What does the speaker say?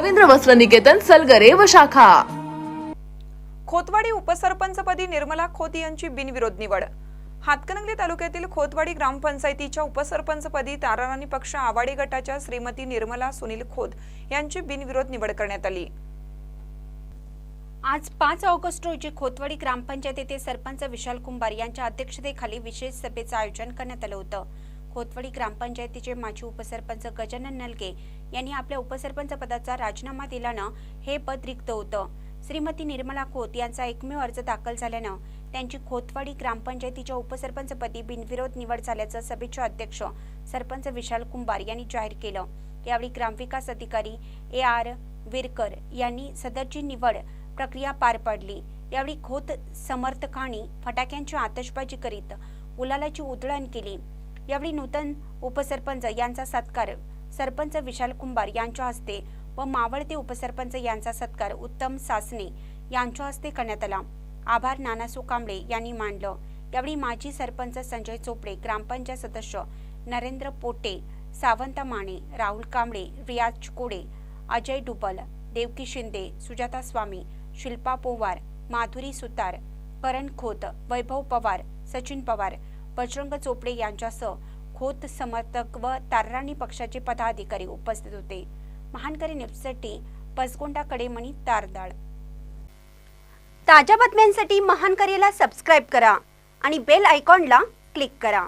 रवींद्र वस्त्र निकेतन सलगरे व शाखा. खोतवाडी उपसरपंचपदी निर्मला खोत यांची बिनविरोध निवड. हातकणंगले तालुक्यातील खोतवाडी ग्रामपंचायतीच्या उपसरपंचपदी ताराराणी पक्ष आवाडी गटाच्या श्रीमती निर्मला सुनील खोत यांची बिनविरोध निवड करण्यात आली. आज पाच ऑगस्ट रोजी खोतवाडी ग्रामपंचायत येथे सरपंच विशाल कुंभार यांच्या अध्यक्षतेखाली विशेष सभेचं आयोजन करण्यात आलं होतं. खोतवाडी ग्रामपंचायतीचे माजी उपसरपंच गजानन नलके यांनी आपल्या उपसरपंच पदाचा राजीनामा दिल्यानं हे पद रिक्त होतं. श्रीमती निर्मला खोत यांचा एकमेव अर्ज दाखल झाल्यानं त्यांची खोतवाडी ग्रामपंचायतीच्या उपसरपंचपदी बिनविरोध निवड झाल्याचं सभेचे अध्यक्ष सरपंच विशाल कुंभार यांनी जाहीर केलं. यावेळी ग्रामविकास अधिकारी ए आर विरकर यांनी सदरची निवड प्रक्रिया पार पाडली. यावेळी खोत समर्थकांनी फटाक्यांची आतषबाजी करीत उलालाची उधळण केली. यावेळी नूतन उपसरपंच यांचा सत्कार सरपंच विशाल कुंभार यांच्या हस्ते व मावळते उपसरपंच यांचा सत्कार उत्तम सासने यांच्या हस्ते करण्यात आला. आभार नानासू कांबळे यांनी मांडलं यावेळी माजी सरपंच संजय चोपडे ग्रामपंचायत सदस्य नरेंद्र पोटे सावंत माने राहुल कांबळे रियाज कोडे अजय डुबल देवकी शिंदे सुजाता स्वामी शिल्पा पोवार माधुरी सुतार करण खोत वैभव पवार सचिन पवार बजरंग चोपडे यांच्यासह खोत समर्थक व तारराणी पक्षाचे पदाधिकारी उपस्थित होते. महानकरी न्यूजसाठी पसगोंडा कडेमणी तारदाळ. ताज्या बातम्यांसाठी महानकरीला सबस्क्राईब करा आणि बेल आयकॉनला क्लिक करा.